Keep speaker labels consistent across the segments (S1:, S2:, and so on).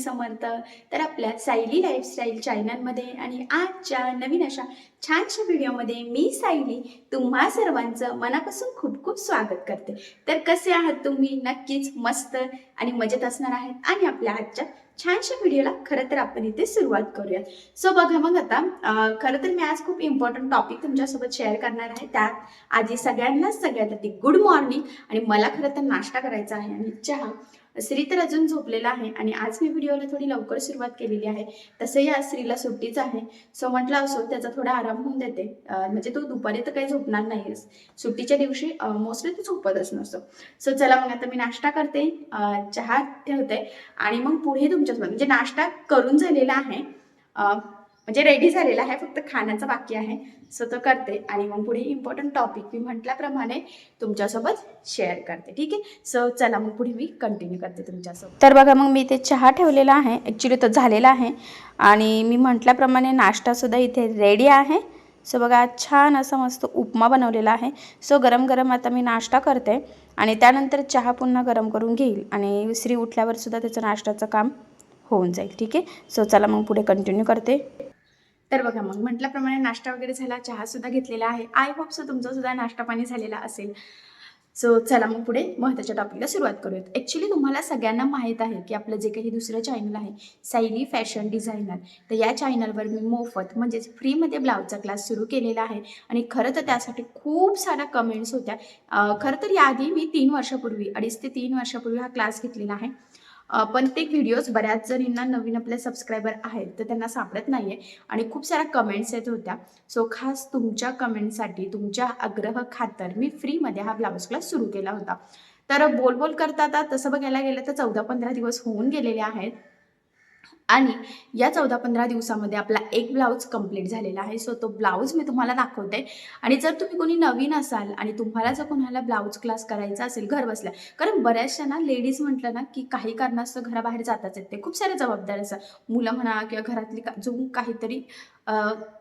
S1: समर्थ. तर आपल्या सायली लाईफस्टाईल चॅनलमध्ये आणि आजच्या नवीन अशा छानशा व्हिडिओमध्ये मी सायली तुम्हा सर्वांचं मनापासून खूप खूप स्वागत करते. तर कसे आहात तुम्ही? नक्कीच मस्त आणि मजेत असणार आहेत. आणि आपल्या आजच्या छानशा व्हिडिओला खरं तर आपण इथे सुरुवात करूयात. सो बघा मग आता खरं तर मी आज खूप इम्पॉर्टंट टॉपिक तुमच्यासोबत शेअर करणार आहे. त्यात आधी सगळ्यांनाच सगळ्यात आधी गुड मॉर्निंग आणि मला खरं तर नाश्ता करायचा आहे आणि चहा. स्त्री तर अजून झोपलेला आहे आणि आज मी व्हिडिओला थोडी लवकर सुरुवात केलेली आहे. तसंही आज स्त्रीला सुट्टीच आहे. सो म्हटलं असो त्याचा थोडा आराम होऊन देते. म्हणजे तो दुपारी तर काही झोपणार नाहीस सुट्टीच्या दिवशी मोस्टली तो झोपतच नसतो. सो चला मग आता मी नाश्ता करते. चहा ठेवते. आणि मग पुढे तुमच्यासोबत म्हणजे नाश्ता करून झालेला आहे. म्हणजे रेडी झालेला आहे फक्त खाण्याचं बाकी आहे. सो तो करते. आणि मग पुढे इम्पॉर्टंट टॉपिक मी म्हटल्याप्रमाणे तुमच्यासोबत शेअर करते. ठीक आहे? सो चला मग पुढे मी कंटिन्यू करते तुमच्यासोबत. तर बघा मग मी इथे चहा ठेवलेला आहे. ॲक्च्युली तो झालेला आहे. आणि मी म्हटल्याप्रमाणे नाश्तासुद्धा इथे रेडी आहे. सो बघा छान असा मस्त उपमा बनवलेला आहे. सो गरम गरम आता मी नाश्ता करते. आणि त्यानंतर चहा पुन्हा गरम करून घेईल. आणि श्री उठल्यावर सुद्धा त्याचं नाश्त्याचं काम होऊन जाईल. ठीक आहे? सो चला मग पुढे कंटिन्यू करते. तर बघा मग म्हटल्याप्रमाणे नाश्ता वगैरे झाला चहासुद्धा घेतलेला आहे. आय होप सो तुमचासुद्धा नाश्ता पाणी झालेला असेल. सो चला मग पुढे महत्त्वाच्या टॉपिकला सुरुवात करूयात. ॲक्च्युली तुम्हाला सगळ्यांना माहीत आहे की आपलं जे काही दुसरं चॅनल आहे सायली फॅशन डिझायनर तर या चॅनलवर मी मोफत म्हणजेच फ्रीमध्ये ब्लाऊजचा क्लास सुरू केलेला आहे. आणि खरं तर त्यासाठी खूप साऱ्या कमेंट्स होत्या. खरं तर याआधी मी तीन वर्षापूर्वी अडीच ते तीन वर्षापूर्वी हा क्लास घेतलेला आहे. पण ते व्हिडिओज बऱ्याच जणींना नवीन आपले सबस्क्रायबर आहेत तर त्यांना सापडत नाही आहे आणि खूप साऱ्या कमेंट्स येत होत्या. सो खास तुमच्या कमेंटसाठी तुमच्या आग्रह खातर मी फ्रीमध्ये हा ब्लाऊज क्लास सुरू केला होता. तर बोल बोल करता आता तसं बघायला गेलं तर चौदा पंधरा दिवस होऊन गेलेले आहेत. आणि या चौदा पंधरा दिवसामध्ये आपला एक ब्लाऊज कंप्लीट झालेला आहे. सो तो ब्लाऊज मी तुम्हाला दाखवते. आणि जर तुम्ही कोणी नवीन असाल आणि तुम्हाला जर कोणाला ब्लाऊज क्लास करायचा असेल घर बसल्या कारण बऱ्याचशा ना लेडीज म्हटलं ना की काही कारणास्तव घराबाहेर जाताच येते खूप साऱ्या जबाबदाऱ्या असतात. मुलं म्हणा किंवा घरातली का जो काहीतरी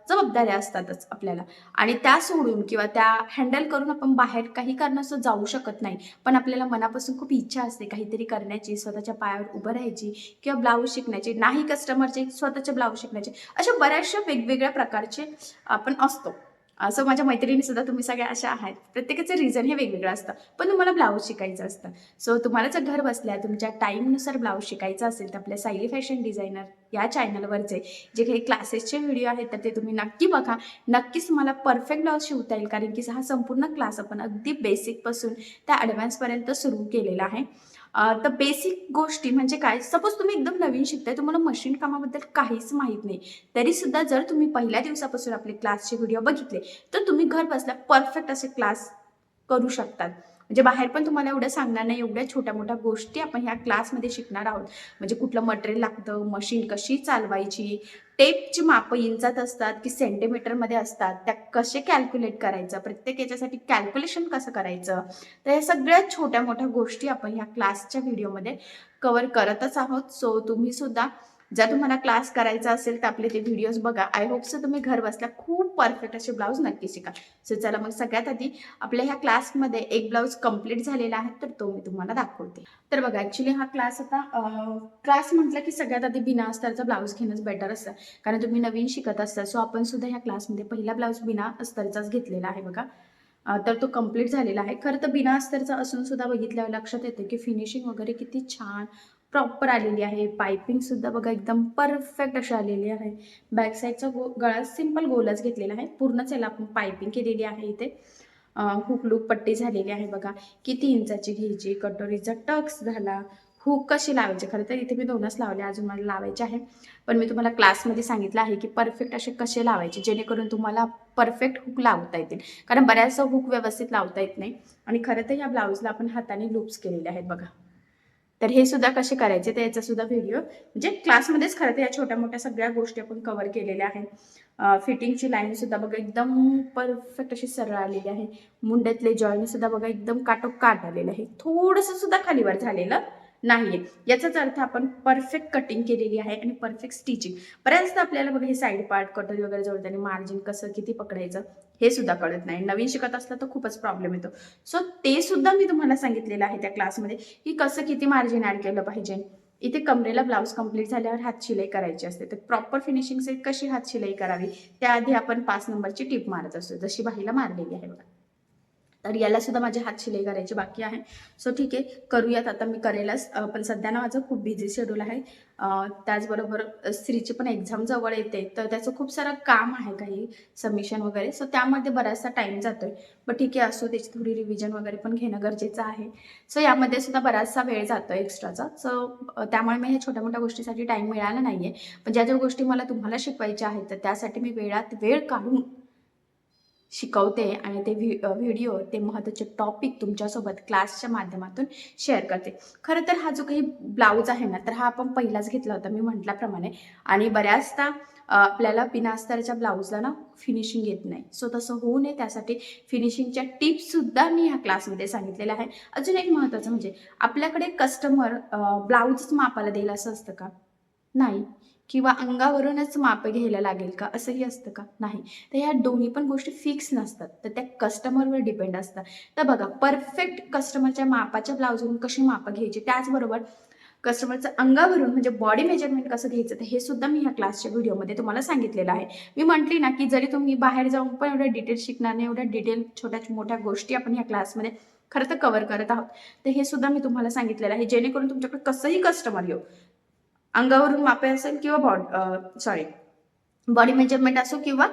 S1: जबाबदाऱ्या असतातच आपल्याला. आणि त्या सोडून किंवा त्या हँडल करून आपण बाहेर काही कारणास्तव जाऊ शकत नाही. पण आपल्याला मनापासून खूप इच्छा असते काहीतरी करण्याची स्वतःच्या पायावर उभं राहायची किंवा ब्लाऊज शिकण्याची. नाही कस्टमरचे स्वतःचे ब्लाऊज शिकण्याचे. अशा बऱ्याचशा वेगवेगळ्या प्रकारचे आपण असतो. असं माझ्या मैत्रिणी सुद्धा तुम्ही सगळ्या अशा आहेत. प्रत्येकाचं रिझन हे वेगवेगळं असतं. पण तुम्हाला ब्लाऊज शिकायचं असतं. सो तुम्हाला जर घर बसल्या तुमच्या टाईमनुसार ब्लाऊज शिकायचं असेल तर आपल्या सायली फॅशन डिझायनर या चॅनलवरचे जे काही क्लासेसचे व्हिडिओ आहेत तर ते तुम्ही नक्की बघा. नक्कीच तुम्हाला परफेक्ट ब्लाऊज शिवता येईल कारण की हा संपूर्ण क्लास आपण अगदी बेसिकपासून त्या ॲडव्हान्सपर्यंत सुरू केलेला आहे. तर बेसिक गोष्टी म्हणजे काय? सपोज तुम्ही एकदम नवीन शिकताय तुम्हाला मशीन कामाबद्दल काहीच माहीत नाही. तरीसुद्धा जर तुम्ही पहिल्या दिवसापासून आपले क्लासचे व्हिडिओ बघितले तर तुम्ही घर बसल्या परफेक्ट असे क्लास करू शकतात. म्हणजे बाहेर पण तुम्हाला एवढं सांगणार नाही एवढ्या छोट्या मोठ्या गोष्टी आपण ह्या क्लासमध्ये शिकणार आहोत. म्हणजे कुठलं मटेरियल लागतं मशीन कशी चालवायची टेपची मापं इंचात असतात की सेंटीमीटरमध्ये असतात त्या कसे कॅल्क्युलेट करायचं प्रत्येक याच्यासाठी कॅल्क्युलेशन कसं करायचं? तर या सगळ्या छोट्या मोठ्या गोष्टी आपण ह्या क्लासच्या व्हिडिओमध्ये कवर करतच आहोत. सो तुम्ही सुद्धा जर तुम्हाला क्लास करायचा असेल तर आपले ते व्हिडिओज बघा. आय होप सो तुम्ही घर बसल्या खूप परफेक्ट असे ब्लाऊज नक्की शिका. सो चला मग सगळ्यात आधी आपल्या ह्या क्लासमध्ये एक ब्लाऊज कंप्लीट झालेला आहे तर तो मी तुम्हाला दाखवते. तर बघा ॲक्च्युली हा क्लास आता क्लास म्हटलं की सगळ्यात आधी बिना अस्तरचा ब्लाऊज घेणंच बेटर असतं. कारण तुम्ही नवीन शिकत असता सो आपण सुद्धा ह्या क्लासमध्ये पहिला ब्लाऊज बिना अस्तरचाच घेतलेला आहे बघा. तर तो कंप्लीट झालेला आहे. खरं तर बिना अस्तरचा असून सुद्धा बघितल्यावर लक्षात येतं की फिनिशिंग वगैरे किती छान प्रॉपर आलेली आहे. पायपिंगसुद्धा बघा एकदम परफेक्ट अशी आलेली आहे. बॅक साईडचा गो गळा सिंपल गोलच घेतलेला आहे. पूर्णच याला आपण पायपिंग केलेली आहे इथे. हुक लूक पट्टी झालेली आहे बघा. किती इंचाची घ्यायची? कटोरीचा टक्स झाला. हुक कशी लावायची? खरं तर इथे मी दोनच लावले अजून मला लावायचे आहे. पण मी तुम्हाला क्लासमध्ये सांगितलं आहे की परफेक्ट असे कसे लावायचे? जेणेकरून तुम्हाला परफेक्ट हुक लावता येतील. कारण बऱ्याचसा हुक व्यवस्थित लावता येत नाही. आणि खरं तर या ब्लाऊजला आपण हाताने लूप्स केलेले आहेत बघा. तर हे सुद्धा कसे करायचे तर याचा सुद्धा व्हिडिओ म्हणजे क्लासमध्येच खरं तर या छोट्या मोठ्या सगळ्या गोष्टी आपण कव्हर केलेल्या आहेत. फिटिंगची लाईन सुद्धा बघा एकदम परफेक्ट अशी सरळ आलेली आहे. मुंड्यातले जॉईन सुद्धा बघा एकदम काटोकाट आलेलं आहे. थोडंसं सुद्धा खालीवर झालेलं नाहीये. याचाच अर्थ आपण परफेक्ट कटिंग केलेली आहे आणि परफेक्ट स्टिचिंग बऱ्याचदा आपल्याला बघा हे साईड पार्ट कटोरी वगैरे जोडताना मार्जिन कसं किती पकडायचं हे सुद्धा कळत नाही. नवीन शिकत असलं तर खूपच प्रॉब्लेम येतो. सो ते सुद्धा मी तुम्हाला सांगितलेलं आहे त्या क्लासमध्ये की कसं किती मार्जिन ऍड केलं पाहिजे. इथे कमरेला ब्लाऊज कंप्लीट झाल्यावर हात शिलाई करायची असते. तर प्रॉपर फिनिशिंग सेट कशी हात शिलाई करावी? त्याआधी आपण पाच नंबरची टिप मारत असतो. जशी बाईला मारलेली आहे बघा. तर याला सुद्धा माझे हात शिलाई करायची बाकी आहे. सो ठीक आहे. करूयात. आता मी करेलच. पण सध्या ना माझं खूप बिझी शेड्यूल आहे. त्याचबरोबर स्त्रीची पण एक्झाम जवळ येते. तर त्याचं खूप सारं काम आहे काही सबमिशन वगैरे. सो त्यामध्ये बराचसा टाईम जातोय. पण ठीक आहे असो त्याची थोडी रिव्हिजन वगैरे पण घेणं गरजेचं आहे. सो यामध्ये सुद्धा बराचसा वेळ जातो एक्स्ट्राचा सो त्यामुळे मी ह्या छोट्या मोठ्या गोष्टीसाठी टाईम मिळाला नाही आहे पण ज्या ज्या गोष्टी मला तुम्हाला शिकवायच्या आहेत तर त्यासाठी मी वेळात वेळ काढून शिकवते आणि ते व्हि व्हिडिओ ते महत्त्वाचे टॉपिक तुमच्यासोबत क्लासच्या माध्यमातून शेअर करते. खरं तर हा जो काही ब्लाऊज आहे ना तर हा आपण पहिलाच घेतला होता मी म्हटल्याप्रमाणे. आणि बऱ्याचदा आपल्याला बिनास्तरच्या ब्लाऊजला ना फिनिशिंग येत नाही. सो तसं होऊ नये त्यासाठी फिनिशिंगच्या टिप्ससुद्धा मी ह्या क्लासमध्ये सांगितलेल्या आहे अजून एक महत्त्वाचं म्हणजे आपल्याकडे कस्टमर ब्लाऊजच मापाला देईल असं असतं का? नाही. किंवा अंगावरूनच माप घ्यायला लागेल का? असंही असतं का? नाही. तर ह्या दोन्ही पण गोष्टी फिक्स नसतात. तर त्या कस्टमरवर डिपेंड असतात. तर बघा परफेक्ट कस्टमरच्या मापाच्या ब्लाऊजवरून कशी मापं घ्यायची? त्याचबरोबर कस्टमरचं अंगावरून म्हणजे बॉडी मेजरमेंट कसं घ्यायचं? तर हे सुद्धा मी ह्या क्लासच्या व्हिडिओमध्ये तुम्हाला सांगितलेलं आहे. मी म्हटली ना की जरी तुम्ही बाहेर जाऊन पण एवढ्या डिटेल शिकणार नाही एवढ्या डिटेल छोट्या मोठ्या गोष्टी आपण ह्या क्लासमध्ये खरं तर कव्हर करत आहोत. तर हे सुद्धा मी तुम्हाला सांगितलेलं आहे. जेणेकरून तुमच्याकडे कसंही कस्टमर येऊ अंगावरून मापे असेल किंवा बॉडी सॉरी बॉडी मेजरमेंट असो किंवा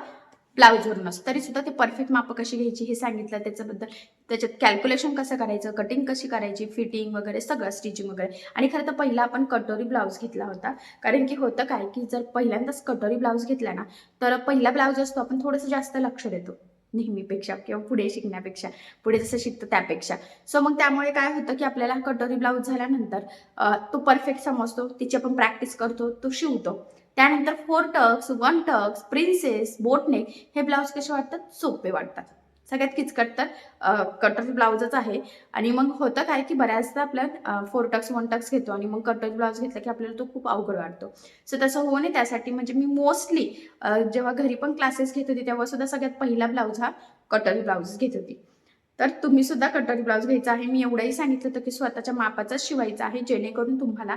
S1: ब्लाऊजवरून असो तरी सुद्धा ते परफेक्ट मापं कशी घ्यायची हे सांगितलं. त्याच्याबद्दल त्याच्यात कॅल्क्युलेशन कसं करायचं कटिंग कशी करायची फिटिंग वगैरे सगळं स्टिचिंग वगैरे. आणि खरं तर पहिला आपण कटोरी ब्लाऊज घेतला होता. कारण की होतं काय की जर पहिल्यांदाच कटोरी ब्लाऊज घेतला ना तर पहिला ब्लाऊज असतो आपण थोडंसं जास्त लक्ष देतो. नेहमीपेक्षा किंवा पुढे शिकण्यापेक्षा पुढे जसं शिकतं त्यापेक्षा. सो मग त्यामुळे काय होतं की आपल्याला कटोरी ब्लाऊज झाल्यानंतर तो परफेक्ट समजतो तिची आपण प्रॅक्टिस करतो तो शिवतो. त्यानंतर four tucks one tucks princess बोटने हे ब्लाऊज कसे वाटतात? सोपे वाटतात. सगळ्यात किचकट तर कटोरी ब्लाऊजच आहे. आणि मग होतं काय की बऱ्याचदा आपल्या फोर टक्स वन टक्स घेतो आणि मग कटोरी ब्लाऊज घेतला की आपल्याला तो खूप अवघड वाटतो. सो तसं होऊ नये त्यासाठी. म्हणजे मी मोस्टली जेव्हा घरी पण क्लासेस घेत होती तेव्हा सुद्धा सगळ्यात पहिला ब्लाऊज हा कटोरी ब्लाऊज घेत होती. तर तुम्ही सुद्धा कटोरी ब्लाऊज घ्यायचा आहे. मी एवढंही सांगितलं होतं की स्वतःच्या मापाचाच शिवायचा आहे. जेणेकरून तुम्हाला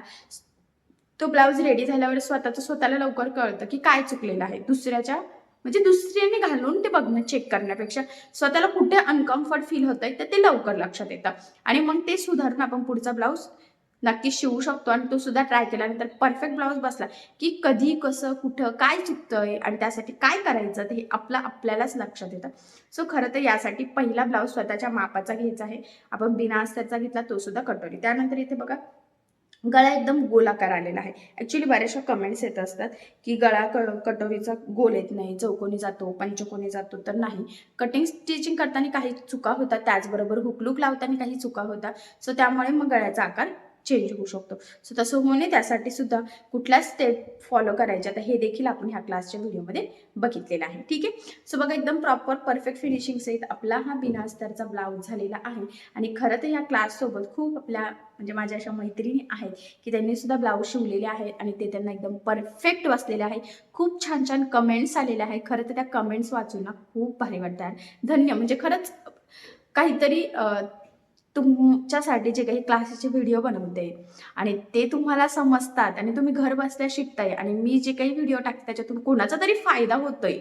S1: तो ब्लाऊज रेडी झाल्यावर स्वतःचं स्वतःला लवकर कळतं की काय चुकलेलं आहे. दुसऱ्याच्या म्हणजे दुसऱ्याने घालून ते बघणं चेक करण्यापेक्षा. स्वतःला कुठे अनकम्फर्ट फील होत आहे तर ते लवकर लक्षात येतं. आणि मग ते सुधारून आपण पुढचा ब्लाऊज नक्की शिवू शकतो आणि तो सुद्धा ट्राय केल्यानंतर परफेक्ट ब्लाऊज बसला की कधी कसं कुठं काय चुकतंय आणि त्यासाठी काय करायचं ते आपलं आपल्यालाच लक्षात येतं. सो खरं तर यासाठी पहिला ब्लाऊज स्वतःच्या मापाचा घ्यायचा आहे. आपण बिना अस्तरचा घेतला तो सुद्धा कटोरी त्यानंतर इथे बघा गळा एकदम गोलाकार आलेला आहे. ॲक्च्युली बऱ्याचशा कमेंट्स येत असतात की गळा क कटोरीचा गोल येत नाही चौकोनी जातो पंचकोनी जातो तर नाही. कटिंग स्टिचिंग करताना काही चुका होतात त्याचबरोबर हुकलूक लावताना काही चुका होतात. सो त्यामुळे मग गळ्याचा आकार चेंज होऊ शकतो. सो तसं होऊ नये त्यासाठी सुद्धा कुठल्या स्टेप फॉलो करायच्या तर हे देखील आपण ह्या क्लासच्या व्हिडिओमध्ये बघितलेलं आहे. ठीक आहे? सो बघा एकदम प्रॉपर परफेक्ट फिनिशिंग सहित आपला हा बिना अस्तरचा ब्लाऊज झालेला आहे. आणि खरं तर या क्लाससोबत खूप आपल्या म्हणजे माझ्या अशा मैत्रिणी आहेत की त्यांनी सुद्धा ब्लाऊज शिवलेले आहेत आणि ते त्यांना एकदम परफेक्ट बसलेले आहे. खूप छान छान कमेंट्स आलेले आहे खरं तर त्या कमेंट्स वाचून ना खूप भारी वाटतात. धन्य म्हणजे खरंच काहीतरी तुमच्यासाठी जे काही क्लासेसचे व्हिडिओ बनवते आणि ते तुम्हाला समजतात आणि तुम्ही घर बसल्या शिकताय आणि मी जे काही व्हिडिओ टाकते त्याच्यातून कोणाचा तरी फायदा होतोय.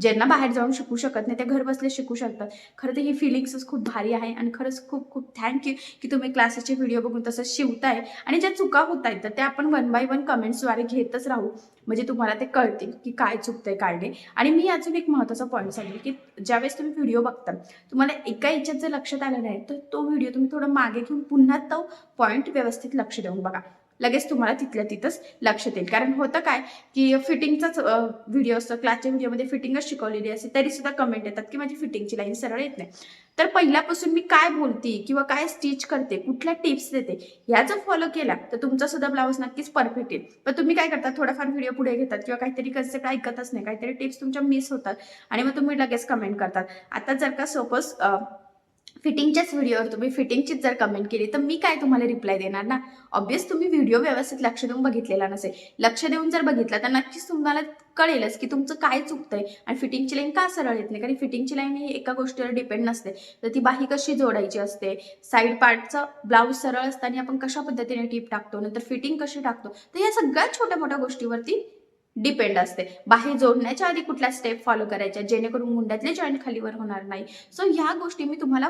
S1: ज्यांना बाहेर जाऊन शिकू शकत नाही ते घर बसले शिकू शकतात. खरं तर ही फिलिंग्सच खूप भारी आहे आणि खरंच खूप खूप थँक्यू की तुम्ही क्लासेसचे व्हिडिओ बघून तसं शिवताय आणि ज्या चुका होत आहेत तर त्या आपण वन बाय वन कमेंट्सद्वारे घेतच राहू. म्हणजे तुम्हाला ते कळतील की काय चुकतंय काय नाही. आणि मी अजून एक महत्त्वाचा पॉईंट सांगेल की ज्यावेळेस तुम्ही व्हिडिओ बघता तुम्हाला एका याच्यात जर लक्षात आलं नाही तर तो व्हिडिओ तुम्ही थोडं मागे घेऊन पुन्हा तो पॉईंट व्यवस्थित लक्ष देऊन बघा. लगेच तुम्हाला तिथल्या तिथंच लक्षात येईल कारण होतं काय की फिटिंगचाच व्हिडिओ असतो क्लासच्या व्हिडिओमध्ये फिटिंगच शिकवलेली असते तरी सुद्धा कमेंट येतात की माझी फिटिंगची लाईन सरळ येत नाही. तर पहिल्यापासून मी काय बोलते किंवा काय स्टिच करते कुठल्या टिप्स देते ह्या जर फॉलो केला तर तुमचा सुद्धा ब्लाऊज नक्कीच परफेक्ट येईल. पण तुम्ही काय करता थोडाफार व्हिडिओ पुढे घेतात किंवा काहीतरी कन्सेप्ट ऐकतच नाही काहीतरी टिप्स तुमच्या मिस होतात आणि मग तुम्ही लगेच कमेंट करतात. आता जर का सपोज फिटिंगच्याच व्हिडिओवर तुम्ही फिटिंगचीच जर कमेंट केली तर मी काय तुम्हाला रिप्लाय देणार ना? ऑब्वियस तुम्ही व्हिडिओ व्यवस्थित लक्ष देऊन बघितलेला नसेल. लक्ष देऊन जर बघितला तर नक्कीच तुम्हाला कळेलच की तुमचं काय चुकतंय आणि फिटिंगची लाईन का सरळ येत नाही? कारण फिटिंगची लाईन ही एका गोष्टीवर डिपेंड नसते. तर ती बाही कशी जोडायची असते? साईड पार्टचं ब्लाऊज सरळ असताना आपण कशा पद्धतीने टीप टाकतो? नंतर फिटिंग कशी टाकतो? तर या सगळ्या छोट्या मोठ्या गोष्टीवरती डिपेंड असते. बाही जोडण्याच्या आधी कुठल्या स्टेप फॉलो करायच्या जेणेकरून मुंड्यातले जॉईंट खालीवर होणार नाही. सो ह्या गोष्टी मी तुम्हाला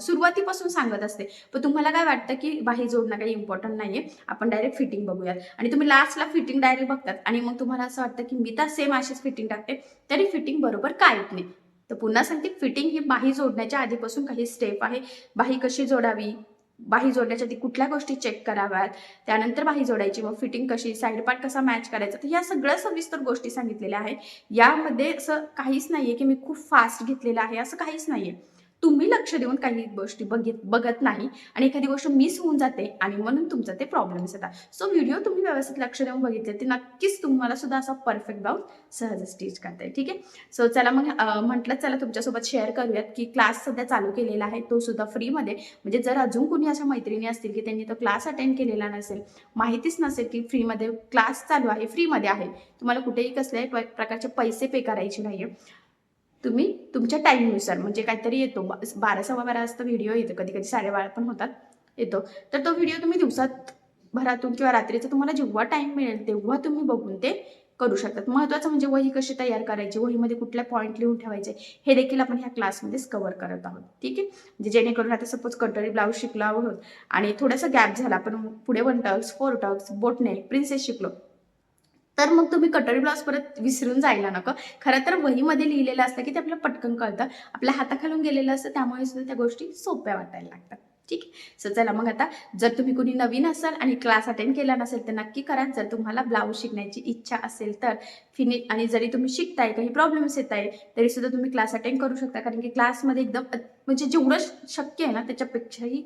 S1: सुरुवातीपासून सांगत असते. पण तुम्हाला काय वाटतं की बाही जोडणं काही इम्पॉर्टंट नाहीये? आपण डायरेक्ट फिटिंग बघूयात. आणि तुम्ही लास्टला फिटिंग डायरेक्ट बघतात. आणि मग तुम्हाला असं वाटतं की मी तर सेम अशीच फिटिंग टाकते तरी फिटिंग बरोबर काय येत नाही? तर पुन्हा सांगते फिटिंग ही बाही जोडण्याच्या आधीपासून काही स्टेप आहे. बाही कशी जोडावी? बाही जोडण्यासाठी कुठल्या गोष्टी चेक कराव्यात? त्यानंतर बाही जोडायची मग फिटिंग कशी साईड पार्ट कसा मॅच करायचा? तर या सगळ्या सविस्तर गोष्टी सांगितलेल्या आहेत. यामध्ये असं काहीच नाहीये की मी खूप फास्ट घेतलेलं आहे असं काहीच नाहीये. तुम्ही लक्ष देऊन काही गोष्टी बघित बघत नाही आणि एखादी गोष्ट मिस होऊन जाते आणि म्हणून तुमचं ते प्रॉब्लेम्स येतात. सो व्हिडिओ तुम्ही व्यवस्थित लक्ष देऊन बघितले ते नक्कीच तुम्हाला सुद्धा असा परफेक्ट ब्लाऊज सहज स्टिच करता येईल. ठीक आहे? सो चला मग म्हटलं चला तुमच्यासोबत शेअर करूयात की क्लास सध्या चालू केलेला आहे तो सुद्धा फ्रीमध्ये म्हणजे जर अजून कोणी अशा मैत्रिणी असतील की त्यांनी तो क्लास अटेंड केलेला नसेल माहितीच नसेल की फ्रीमध्ये क्लास चालू आहे फ्रीमध्ये आहे. तुम्हाला कुठेही कसल्याही प्रकारचे पैसे पे करायचे नाही तुम्ही तुमच्या टाईमनुसार म्हणजे काहीतरी येतो. बारा सव्वा बारा वाजता व्हिडिओ येतो. कधी कधी साडेबारा पण होतात येतो. तर तो व्हिडिओ तुम्ही दिवसात भरातून किंवा रात्रीचा तुम्हाला जेव्हा टाईम मिळेल तेव्हा तुम्ही बघून ते करू शकतात. महत्त्वाचं म्हणजे वही कशी तयार करायची वहीमध्ये कुठल्या पॉईंट लिहून ठेवायचे हे देखील आपण ह्या क्लासमध्येच कव्हर करत आहोत. ठीक आहे? म्हणजे जेणेकरून आता सपोज कटरी ब्लाऊज शिकलो आहोत आणि थोडासा गॅप झाला आपण पुढे वन टक्स फोर टक्स बोटने प्रिन्सेस शिकलो. तर मग तुम्ही कटोरी ब्लाऊज परत विसरून जायला नको. खरं तर वहीमध्ये लिहिलेलं असतं की ते आपल्याला पटकन कळतं. आपल्या हाताखालून गेलेलं असतं त्यामुळे सुद्धा त्या गोष्टी सोप्या वाटायला लागतात. ठीक आहे? सो चला मग आता जर तुम्ही कुणी नवीन असाल आणि क्लास अटेंड केला नसेल तर नक्की करा. जर तुम्हाला ब्लाऊज शिकण्याची इच्छा असेल तर फिनि आणि जरी तुम्ही शिकताय काही प्रॉब्लेम्स येत आहे तरी सुद्धा तुम्ही क्लास अटेंड करू शकता. कारण की क्लासमध्ये एकदम म्हणजे जेवढं शक्य आहे ना त्याच्यापेक्षाही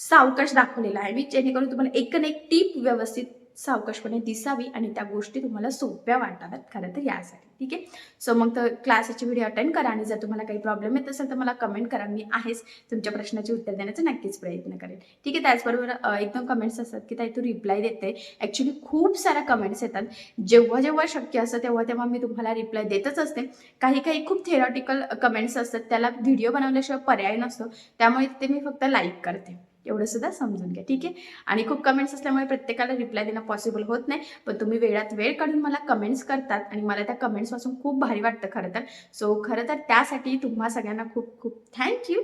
S1: सावकाश दाखवलेला आहे. मी जेणेकरून तुम्हाला एक न एक टीप व्यवस्थित सावकाशपणे दिसावी आणि त्या गोष्टी तुम्हाला सोप्या वाटाव्यात खरं तर यासाठी. ठीक आहे? सो मग तर क्लासाची व्हिडिओ अटेंड करा आणि जर तुम्हाला काही प्रॉब्लेम येत असेल तर मला कमेंट करा. मी आहेच तुमच्या प्रश्नाचे उत्तर देण्याचा नक्कीच प्रयत्न करेन. ठीक आहे? त्याचबरोबर एकदम कमेंट्स असतात की ताई तू रिप्लाय देते. ॲक्च्युली खूप साऱ्या कमेंट्स येतात. जेव्हा जेव्हा शक्य असतं तेव्हा तेव्हा मी तुम्हाला रिप्लाय देतच असते. काही काही खूप थेरॉटिकल कमेंट्स असतात. त्याला व्हिडिओ बनवल्याशिवाय पर्याय नसतो. त्यामुळे ते मी फक्त लाईक करते. एवढं सुद्धा समजून घ्या. ठीक आहे? आणि खूप कमेंट्स असल्यामुळे प्रत्येकाला रिप्लाय देणं पॉसिबल होत नाही. पण तुम्ही वेळात वेळ काढून मला कमेंट्स करतात आणि मला त्या कमेंट्सपासून खूप भारी वाटतं खरं तर. सो खरं तर त्यासाठी तुम्हा सगळ्यांना खूप खूप थँक्यू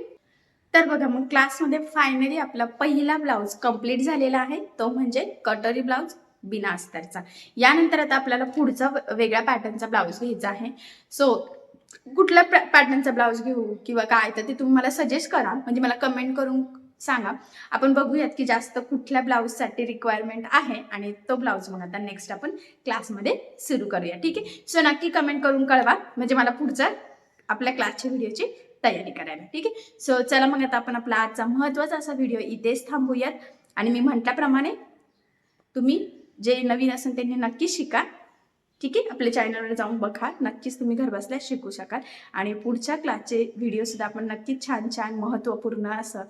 S1: तर बघा मग क्लासमध्ये फायनली आपला पहिला ब्लाऊज कंप्लीट झालेला आहे. तो म्हणजे कटोरी ब्लाऊज बिना अस्तरचा. यानंतर आता आपल्याला पुढचा वेगळ्या पॅटर्नचा ब्लाऊज घ्यायचा आहे. सो कुठल्या पॅटर्नचा ब्लाऊज घेऊ किंवा काय? तर ते तुम्ही मला सजेस्ट करा. म्हणजे मला कमेंट करून सांगा. आपण बघूयात की जास्त कुठल्या ब्लाऊजसाठी रिक्वायरमेंट आहे आणि तो ब्लाऊज मग आता नेक्स्ट आपण क्लासमध्ये सुरू करूया. ठीक आहे? सो नक्की कमेंट करून कळवा. म्हणजे मला पुढचा आपल्या क्लासच्या व्हिडिओची तयारी करायला. ठीक आहे? सो चला मग आता आपण आपला आजचा महत्त्वाचा असा व्हिडिओ इथेच थांबूयात. आणि मी म्हटल्याप्रमाणे तुम्ही जे नवीन असेल त्यांनी नक्की शिका. ठीक आहे? आपल्या चॅनलवर जाऊन बघा नक्कीच तुम्ही घरबसल्या शिकू शकाल. आणि पुढच्या क्लासचे व्हिडिओसुद्धा आपण नक्कीच छान छान महत्त्वपूर्ण असं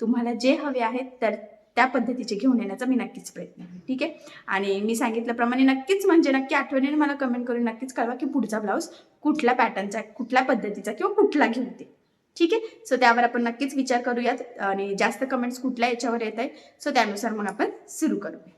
S1: तुम्हाला जे हवे आहेत तर त्या पद्धतीचे घेऊन येण्याचा मी नक्कीच प्रयत्न ठीक आहे? आणि मी सांगितल्याप्रमाणे नक्कीच म्हणजे नक्की आठवणीने मला कमेंट करून नक्कीच कळवा की पुढचा ब्लाऊज कुठल्या पॅटर्नचा कुठल्या पद्धतीचा किंवा कुठला घेऊन ते. ठीक आहे? सो त्यावर आपण नक्कीच विचार करूयात. आणि जास्त कमेंट्स कुठल्या याच्यावर येत आहे सो त्यानुसार मग आपण सुरू करूया.